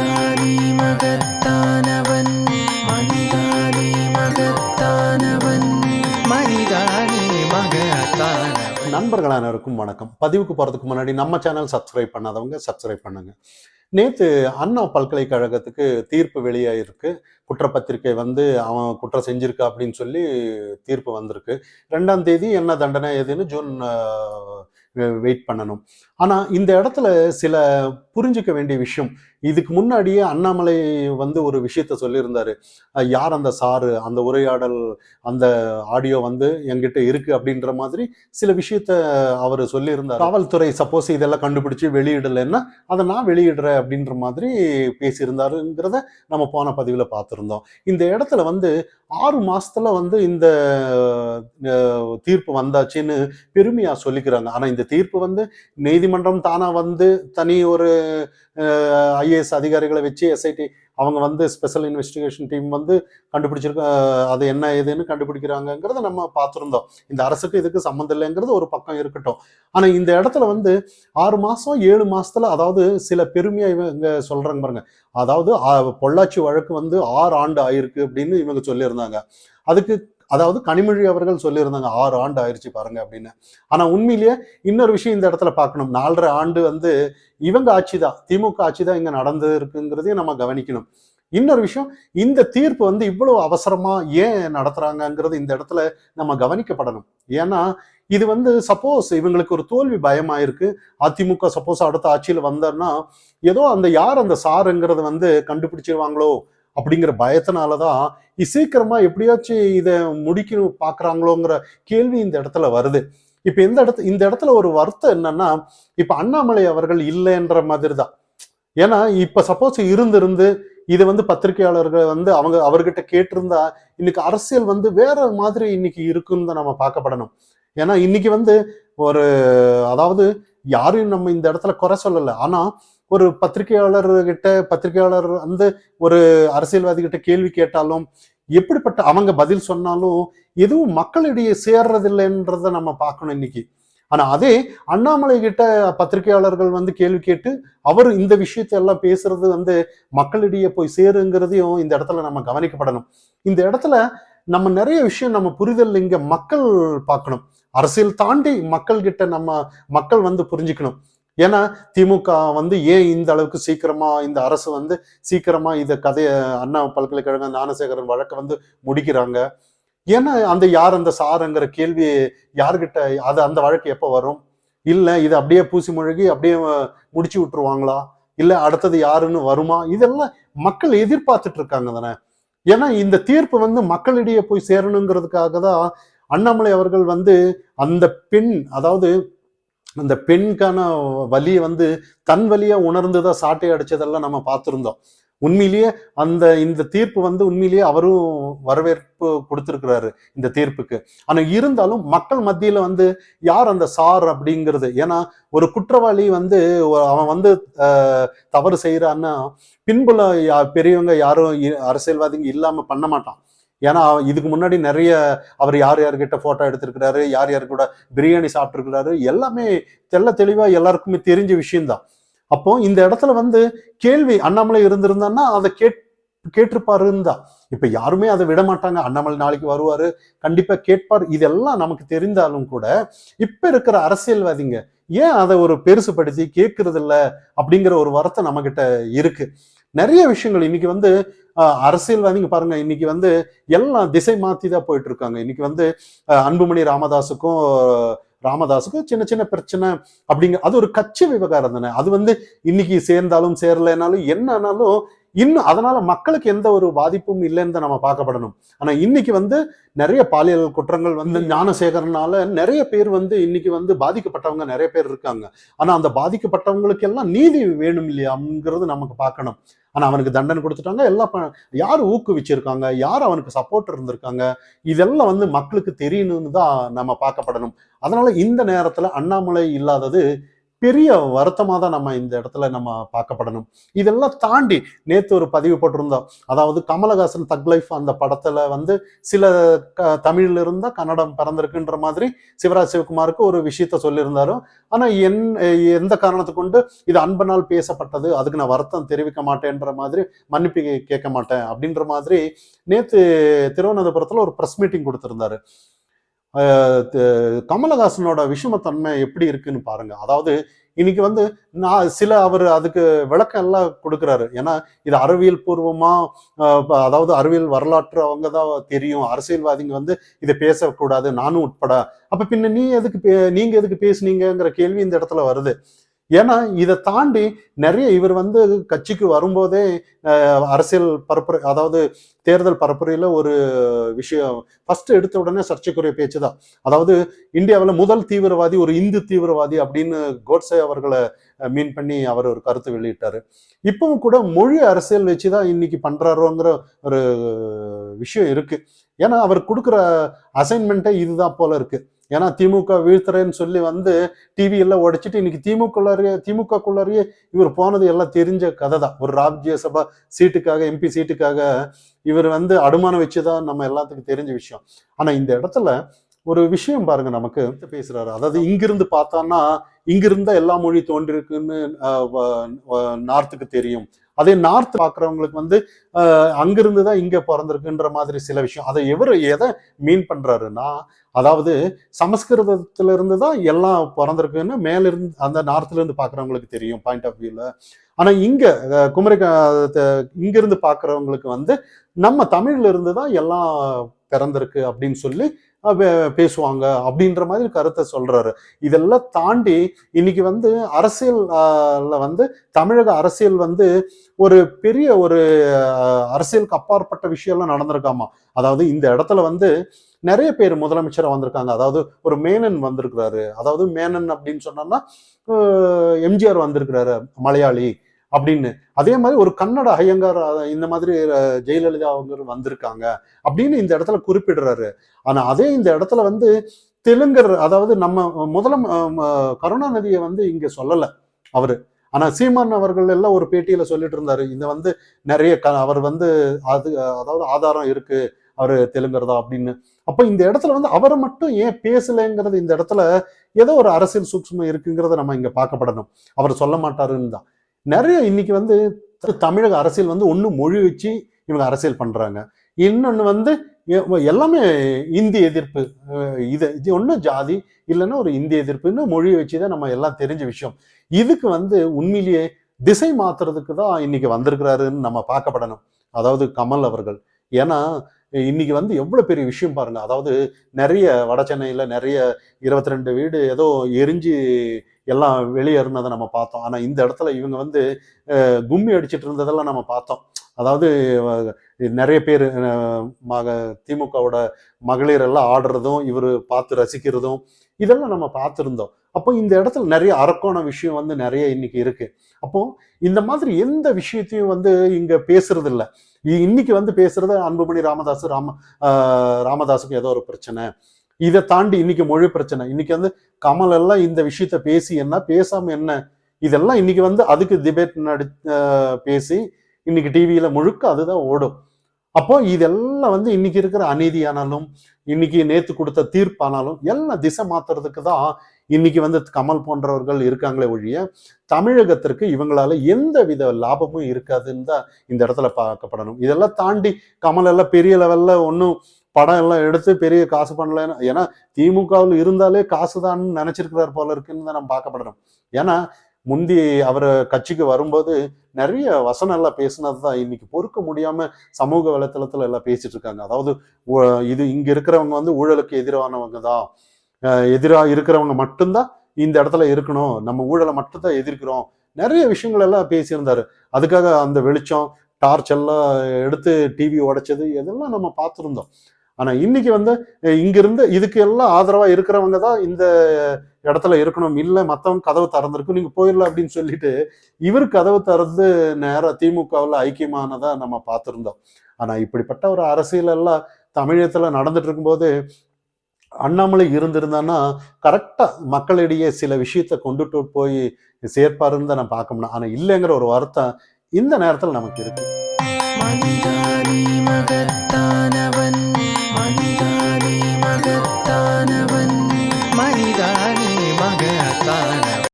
மனிதானே மகத்தானவன் மகத்தானவன். மகத்தானவன். நண்பர்கள் அனைவருக்கும் வணக்கம். பதிவுக்கு போகிறதுக்கு முன்னாடி நம்ம சேனல் சப்ஸ்கிரைப் பண்ணாதவங்க சப்ஸ்கிரைப் பண்ணுங்க. நேற்று அண்ணா பல்கலைக்கழகத்துக்கு தீர்ப்பு வெளியாயிருக்கு குற்றப்பத்திரிக்கை வந்து அவன் குற்றம் செஞ்சிருக்கா அப்படின்னு சொல்லி தீர்ப்பு வந்திருக்கு. ரெண்டாம் தேதி என்ன தண்டனை எதுன்னு ஜூன் வெயிட் பண்ணணும். ஆனால் இந்த இடத்துல சில புரிஞ்சுக்க வேண்டிய விஷயம் இதுக்கு முன்னாடியே அண்ணாமலை வந்து ஒரு விஷயத்த சொல்லியிருந்தாரு. யார் அந்த சாரு அந்த உரையாடல் அந்த ஆடியோ வந்து எங்கிட்ட இருக்கு அப்படின்ற மாதிரி சில விஷயத்த அவர் சொல்லியிருந்தார். காவல்துறை சப்போஸ் இதெல்லாம் கண்டுபிடிச்சு வெளியிடலைன்னா அதை நான் வெளியிடுறேன் அப்படின்ற மாதிரி பேசியிருந்தாருங்கிறத நம்ம போன பதிவில் பார்த்துருந்தோம். இந்த இடத்துல வந்து ஆறு மாசத்துல வந்து இந்த தீர்ப்பு வந்தாச்சுன்னு பெருமையா சொல்லிக்கிறாங்க. ஆனா இந்த தீர்ப்பு வந்து நீதிமன்றம் தானா வந்து தனி ஒரு ஐஏஎஸ் அதிகாரிகளை வச்சு எஸ்ஐடி அவங்க வந்து ஸ்பெஷல் இன்வெஸ்டிகேஷன் டீம் வந்து கண்டுபிடிச்சிருக்க அது என்ன ஏதுன்னு கண்டுபிடிக்கிறாங்கங்கிறத நம்ம பார்த்துருந்தோம். இந்த அரசுக்கு இதுக்கு சம்மந்தம் இல்லைங்கிறது ஒரு பக்கம் இருக்கட்டும். ஆனால் இந்த இடத்துல வந்து ஆறு மாசம் ஏழு மாசத்துல அதாவது சில பெருமையாக இவங்க சொல்கிறாங்க பாருங்க. அதாவது பொள்ளாச்சி வழக்கு வந்து ஆறு ஆண்டு ஆயிருக்கு அப்படின்னு இவங்க சொல்லியிருந்தாங்க. அதுக்கு அதாவது கனிமொழி அவர்கள் சொல்லியிருந்தாங்க ஆறு ஆண்டு ஆயிடுச்சு பாருங்க அப்படின்னு. ஆனால் உண்மையிலேயே இன்னொரு விஷயம் இந்த இடத்துல பார்க்கணும். நாலரை ஆண்டு வந்து இவங்க ஆட்சி தான் திமுக ஆட்சி தான் இங்கே நடந்து இருக்குங்கிறதையும் நம்ம கவனிக்கணும். இன்னொரு விஷயம் இந்த தீர்ப்பு வந்து இவ்வளவு அவசரமா ஏன் நடத்துறாங்கிறது இந்த இடத்துல நம்ம கவனிக்கப்படணும். ஏன்னா இது வந்து சப்போஸ் இவங்களுக்கு ஒரு தோல்வி பயமாயிருக்கு. அதிமுக சப்போஸ் அடுத்த ஆட்சியில் வந்தோம்னா ஏதோ அந்த யார் அந்த சாருங்கிறது வந்து கண்டுபிடிச்சிருவாங்களோ அப்படிங்கிற பயத்தினால தான் சீக்கிரமா எப்படியாச்சும் இதை முடிக்கணும் பார்க்குறாங்களோங்கிற கேள்வி இந்த இடத்துல வருது. இப்போ இந்த இடத்து இந்த இடத்துல ஒரு வருத்தம் என்னன்னா இப்போ அண்ணாமலை அவர்கள் இல்லைன்ற மாதிரி தான் ஏன்னா இப்போ சப்போஸ் இருந்திருந்து இது வந்து பத்திரிகையாளர்கள் வந்து அவங்க அவர்கிட்ட கேட்டிருந்தா இன்னைக்கு அரசியல் வந்து வேற மாதிரி இன்னைக்கு இருக்குன்னு தான் நம்ம பார்க்கப்படணும். ஏன்னா இன்னைக்கு வந்து ஒரு அதாவது யாரையும் நம்ம இந்த இடத்துல குறை சொல்லலை. ஆனால் ஒரு பத்திரிகையாளர்கிட்ட பத்திரிகையாளர் வந்து ஒரு அரசியல்வாதி கிட்ட கேள்வி கேட்டாலும் எப்படிப்பட்ட அவங்க பதில் சொன்னாலும் எதுவும் மக்களிடையே சேர்றதில்லைன்றத நம்ம பார்க்கணும் இன்னைக்கு. ஆனா அதே அண்ணாமலை கிட்ட பத்திரிகையாளர்கள் வந்து கேள்வி கேட்டு அவர் இந்த விஷயத்தை எல்லாம் பேசுறது வந்து மக்களிடையே போய் சேருங்கிறதையும் இந்த இடத்துல நம்ம கவனிக்கப்படணும். இந்த இடத்துல நம்ம நிறைய விஷயம் நம்ம புரிதல் இங்க மக்கள் பார்க்கணும். அரசியல் தாண்டி மக்கள் கிட்ட நம்ம மக்கள் வந்து புரிஞ்சுக்கணும். ஏன்னா திமுக வந்து ஏன் இந்த அளவுக்கு சீக்கிரமா இந்த அரசு வந்து சீக்கிரமா இந்த கதைய அண்ணா பல்கலைக்கழகம் ஞானசேகரன் வழக்கை வந்து முடிக்கிறாங்க? ஏன்னா அந்த யார் அந்த சாருங்கிற கேள்வி யார்கிட்ட அது அந்த வழக்கு எப்போ வரும்? இல்லை இது அப்படியே பூசி முழுகி அப்படியே முடிச்சு விட்டுருவாங்களா? இல்லை அடுத்தது யாருன்னு வருமா? இதெல்லாம் மக்கள் எதிர்பார்த்துட்டு இருக்காங்க தானே. ஏன்னா இந்த தீர்ப்பு வந்து மக்களிடையே போய் சேரணுங்கிறதுக்காக தான் அண்ணாமலை அவர்கள் வந்து அந்த பெண் அதாவது அந்த பெண்கான வலியை வந்து தன் வலியா உணர்ந்துதான் சாட்டை அடிச்சதெல்லாம் நம்ம பார்த்துருந்தோம். உண்மையிலேயே அந்த இந்த தீர்ப்பு வந்து உண்மையிலேயே அவரும் வரவேற்பு கொடுத்துருக்கிறாரு இந்த தீர்ப்புக்கு. ஆனா இருந்தாலும் மக்கள் மத்தியில வந்து யார் அந்த சார் அப்படிங்கிறது? ஏன்னா ஒரு குற்றவாளி வந்து அவன் வந்து தவறு செய்யறான்னா பின்புல யா- பெரியவங்க யாரும் இ- அரசியல்வாதிங்க இல்லாம பண்ண மாட்டான். ஏன்னா இதுக்கு முன்னாடி நிறைய அவர் யார் யார்கிட்ட ஃபோட்டோ எடுத்திருக்கிறாரு யார் யார் கூட பிரியாணி சாப்பிட்ருக்கிறாரு எல்லாமே தெல்ல தெளிவாக எல்லாருக்குமே தெரிஞ்ச விஷயம்தான். அப்போ இந்த இடத்துல வந்து கேள்வி அண்ணாமலை இருந்திருந்தான்னா அதை கேட் கேட்டிருப்பாருன்னு தான். இப்ப யாருமே அதை விட மாட்டாங்க. அண்ணாமலை நாளைக்கு வருவாரு. கண்டிப்பா கேட்பார். இதெல்லாம் நமக்கு தெரிந்தாலும் கூட இப்ப இருக்கிற அரசியல்வாதிங்க ஏன் அதை ஒரு பெருசுப்படுத்தி கேட்கறது அப்படிங்கிற ஒரு வரத்தை நம்ம கிட்ட இருக்கு. நிறைய விஷயங்கள். இன்னைக்கு வந்து அரசியல்வாதிங்க பாருங்க இன்னைக்கு வந்து எல்லாம் திசை மாத்தி தான் போயிட்டு இருக்காங்க இன்னைக்கு வந்து அன்புமணி ராமதாஸுக்கும் ராமதாஸுக்கும் சின்ன சின்ன பிரச்சனை அப்படிங்க அது ஒரு கட்சி விவகாரம் தானே. அது வந்து இன்னைக்கு சேர்ந்தாலும் சேரலைனாலும் என்னன்னாலும் இன்னும் அதனால மக்களுக்கு எந்த ஒரு பாதிப்பும் இல்லைன்னு தான் நம்ம பார்க்கப்படணும். ஆனா இன்னைக்கு வந்து நிறைய பாலியல் குற்றங்கள் வந்து ஞானசேகரனால நிறைய பேர் வந்து இன்னைக்கு வந்து பாதிக்கப்பட்டவங்க நிறைய பேர் இருக்காங்க. ஆனா அந்த பாதிக்கப்பட்டவங்களுக்கு எல்லாம் நீதி வேணும் இல்லையாங்கிறது நமக்கு பார்க்கணும். ஆனா அவனுக்கு தண்டனை கொடுத்துட்டாங்க. எல்லாம் யார் ஊக்குவிச்சிருக்காங்க? யார் அவனுக்கு சப்போர்ட் இருந்திருக்காங்க? இதெல்லாம் வந்து மக்களுக்கு தெரியணும்னு தான் நம்ம பார்க்கப்படணும். அதனால இந்த நேரத்துல அண்ணாமலை இல்லாதது பெரிய வருத்தமாக தான் நம்ம இந்த இடத்துல நம்ம பார்க்கப்படணும். இதெல்லாம் தாண்டி நேற்று ஒரு பதிவு போட்டிருந்தோம். அதாவது கமலஹாசன் தக் லைஃப் அந்த படத்தில் வந்து சில க தமிழில் இருந்தால் கன்னடம் பிறந்திருக்குன்ற மாதிரி சிவராஜ் சிவகுமாருக்கு ஒரு விஷயத்த சொல்லியிருந்தாரு. ஆனால் என் எந்த காரணத்தை கொண்டு இது அன்பனால் பேசப்பட்டது அதுக்கு நான் வருத்தம் தெரிவிக்க மாட்டேன்ற மாதிரி மன்னிப்பு கேட்க மாட்டேன் அப்படின்ற மாதிரி நேற்று திருவனந்தபுரத்தில் ஒரு ப்ரெஸ் மீட்டிங் கொடுத்துருந்தாரு. கமலஹாசனோட விஷமத்தன்மை எப்படி இருக்குன்னு பாருங்க. அதாவது இன்னைக்கு வந்து நான் சில அவர் அதுக்கு விளக்கம் எல்லாம் கொடுக்குறாரு. ஏன்னா இது அறிவியல் பூர்வமா அதாவது அறிவியல் வரலாற்று அவங்க தான் தெரியும். அரசியல்வாதிங்க வந்து இதை பேசக்கூடாது நானும் உட்பட. அப்ப பின்ன நீ எதுக்கு பே- நீங்க எதுக்கு பேசுனீங்கங்கிற கேள்வி இந்த இடத்துல வருது. ஏன்னா இதை தாண்டி நிறைய இவர் வந்து கட்சிக்கு வரும்போதே அரசியல் பரப்புரை அதாவது தேர்தல் பரப்புரையில் ஒரு விஷயம் ஃபர்ஸ்ட் எடுத்த உடனே சர்ச்சைக்குரிய பேச்சு தான். அதாவது இந்தியாவில் முதல் தீவிரவாதி ஒரு இந்து தீவிரவாதி அப்படின்னு கோட்ஸே அவர்களை மீன் பண்ணி அவர் ஒரு கருத்து வெளியிட்டார். இப்பவும் கூட மொழி அரசியல் வச்சு தான் இன்னைக்கு பண்ணுறாரோங்கிற ஒரு விஷயம் இருக்குது ஏன்னா அவர் கொடுக்குற அசைன்மெண்ட்டே இதுதான் போல இருக்குது ஏன்னா திமுக வீழ்த்துறேன்னு சொல்லி வந்து டிவி எல்லாம் உடைச்சிட்டு இன்னைக்கு திமுக திமுகக்குள்ளாரியே இவர் போனது எல்லாம் தெரிஞ்ச கதை தான் ஒரு ராஜ்யசபா சீட்டுக்காக எம்பி சீட்டுக்காக இவர் வந்து அனுமானம் வச்சுதான் நம்ம எல்லாத்துக்கும் தெரிஞ்ச விஷயம். ஆனா இந்த இடத்துல ஒரு விஷயம் பாருங்க நமக்கு. பேசுறாரு. அதாவது இங்கிருந்து பார்த்தான்னா இங்கிருந்தா எல்லா மொழி தோன்றிருக்குன்னு நார்த்துக்கு தெரியும். அதே நார்த் பார்க்குறவங்களுக்கு வந்து அங்கிருந்து தான் இங்கே பிறந்திருக்குன்ற மாதிரி சில விஷயம். அதை எவர் எதை மீன் பண்ணுறாருன்னா அதாவது சமஸ்கிருதத்திலிருந்து தான் எல்லாம் பிறந்திருக்குன்னு மேலிருந்து அந்த நார்த்துலேருந்து பார்க்குறவங்களுக்கு தெரியும் பாயிண்ட் ஆஃப் வியூவில் ஆனால் இங்கே குமரிக்க குமரி பார்க்குறவங்களுக்கு வந்து நம்ம தமிழ்ல இருந்து தான் எல்லாம் பிறந்திருக்கு அப்படின்னு சொல்லி பே- பேசுவாங்க அப்படின்ற மாதிரி கருத்தை சொல்றாரு. இதெல்லாம் தாண்டி இன்னைக்கு வந்து அரசியல் வந்து தமிழக அரசியல் வந்து ஒரு பெரிய ஒரு அரசியலுக்கு அப்பாற்பட்ட விஷயம்லாம் நடந்திருக்காமா? அதாவது இந்த இடத்துல வந்து நிறைய பேர் முதலமைச்சராக வந்திருக்காங்க. அதாவது ஒரு மேனன் வந்திருக்கிறாரு. அதாவது மேனன் அப்படின்னு சொன்னோம்னா எம்ஜிஆர் வந்திருக்கிறாரு மலையாளி. அப்படின்னு. அதே மாதிரி ஒரு கன்னட ஐயங்கார் இந்த மாதிரி ஜெயலலிதா அவங்க வந்திருக்காங்க அப்படின்னு இந்த இடத்துல குறிப்பிடுறாரு. ஆனா அதே இந்த இடத்துல வந்து தெலுங்கர் அதாவது நம்ம முதலம் கருணாநிதியை வந்து இங்க சொல்லல அவரு. ஆனா சீமான் அவர்கள் எல்லாம் ஒரு பேட்டியில சொல்லிட்டு இருந்தாரு. இந்த வந்து நிறைய க அவர் வந்து அது அதாவது ஆதாரம் இருக்கு அவரு தெலுங்கர் தான் அப்படின்னு. அப்ப இந்த இடத்துல வந்து அவரை மட்டும் ஏன் பேசலைங்கிறது இந்த இடத்துல ஏதோ ஒரு அரசியல் சூக்ஷ்மம் இருக்குங்கிறத நம்ம இங்க பார்க்கப்படணும். அவர் சொல்ல மாட்டாருன்னு தான். நிறைய இன்னைக்கு வந்து தமிழக அரசியல் வந்து ஒன்று மொழி வச்சு இவங்க அரசியல் பண்ணுறாங்க இன்னொன்று வந்து எல்லாமே இந்தி எதிர்ப்பு இது இது ஒன்றும் ஜாதி இல்லைன்னா ஒரு இந்திய எதிர்ப்புன்னு மொழியை வச்சு தான் நம்ம எல்லாம் தெரிஞ்ச விஷயம். இதுக்கு வந்து உண்மையிலேயே திசை மாத்துறதுக்கு தான் இன்னைக்கு வந்திருக்கிறாருன்னு நம்ம பார்க்கப்படணும். அதாவது கமல் அவர்கள். ஏன்னா இன்னைக்கு வந்து எவ்வளவு பெரிய விஷயம் பாருங்க. அதாவது நிறைய வட சென்னையில நிறைய இருபத்தி ரெண்டு வீடு ஏதோ எரிஞ்சு எல்லாம் வெளியேறினதை நம்ம பார்த்தோம். ஆனா இந்த இடத்துல இவங்க வந்து கும்மி அடிச்சிட்டு இருந்ததெல்லாம் நம்ம பார்த்தோம். அதாவது நிறைய பேர் மக திமுகவோட மகளிர் எல்லாம் ஆடுறதும் இவர் பார்த்து ரசிக்கிறதும் இதெல்லாம் நம்ம பார்த்துருந்தோம். அப்போ இந்த இடத்துல நிறைய அரக்கோண விஷயம் வந்து நிறைய இன்னைக்கு இருக்கு. அப்போ இந்த மாதிரி எந்த விஷயத்தையும் வந்து இங்க பேசுறது இல்லை இன்னைக்கு வந்து பேசுறது அன்புமணி ராமதாஸ் ராம ராமதாஸுக்கு ஏதோ ஒரு பிரச்சனை. இதை தாண்டி இன்னைக்கு மொழி பிரச்சனை. இன்னைக்கு வந்து கமல் எல்லாம் இந்த விஷயத்த பேசி என்ன பேசாம என்ன? இதெல்லாம் இன்னைக்கு வந்து அதுக்கு டிபேட் நடி பேசி இன்னைக்கு டிவியில முழுக்க அதுதான் ஓடும். அப்போ இதெல்லாம் வந்து இன்னைக்கு இருக்கிற அநீதியானாலும் இன்னைக்கு நேத்து கொடுத்த தீர்ப்பானாலும் எல்லாம் திசை மாத்துறதுக்கு தான் இன்னைக்கு வந்து கமல் போன்றவர்கள் இருக்காங்களே ஒழிய தமிழகத்திற்கு இவங்களால எந்த வித லாபமும் இருக்காதுன்னு தான் இந்த இடத்துல பார்க்கப்படணும். இதெல்லாம் தாண்டி கமல் எல்லாம் பெரிய லெவல்ல ஒன்றும் படம் எல்லாம் எடுத்து பெரிய காசு பண்ணலன்னு ஏன்னா திமுகவில் இருந்தாலே காசு தான் நினைச்சிருக்கிறார் போல இருக்குன்னு தான் நம்ம பார்க்கப்படணும். ஏன்னா முந்தி அவர் கட்சிக்கு வரும்போது நிறைய வசனம் எல்லாம் பேசினது தான் இன்னைக்கு பொறுக்க முடியாம சமூக வலைத்தளத்துல எல்லாம் பேசிட்டு இருக்காங்க. அதாவது இது இங்க இருக்கிறவங்க வந்து ஊழலுக்கு எதிரானவங்க தான். எதிராக இருக்கிறவங்க மட்டும்தான் இந்த இடத்துல இருக்கணும். நம்ம ஊழலை மட்டும்தான் எதிர்க்கிறோம். நிறைய விஷயங்கள் எல்லாம் பேசியிருந்தாரு. அதுக்காக அந்த வெளிச்சம் டார்ச் எல்லாம் எடுத்து டிவி உடைச்சது இதெல்லாம் நம்ம பார்த்துருந்தோம். ஆனா இன்னைக்கு வந்து இங்கிருந்து இதுக்கு எல்லாம் ஆதரவா இருக்கிறவங்க தான் இந்த இடத்துல இருக்கணும். இல்லை மற்றவங்க கதவு திறந்துருக்கும் நீங்க போயிடலாம் அப்படின்னு சொல்லிட்டு இவர் கதவு திறந்து நேராக திமுகவில் ஐக்கியமானதா நம்ம பார்த்துருந்தோம். ஆனா இப்படிப்பட்ட ஒரு அரசியல் எல்லாம் தமிழகத்துல நடந்துட்டு இருக்கும்போது அண்ணாமலை இருந்திருந்தான்னா கரெக்டாக மக்களிடையே சில விஷயத்த கொண்டுட்டு போய் சேர்ப்பாருன்னு தான் நான் பார்க்கணும் ஆனால் இல்லைங்கிற ஒரு வருத்தம் இந்த நேரத்தில் நமக்கு இருக்கு. மகத்தானவன் மகத்தானவன் மனிதானி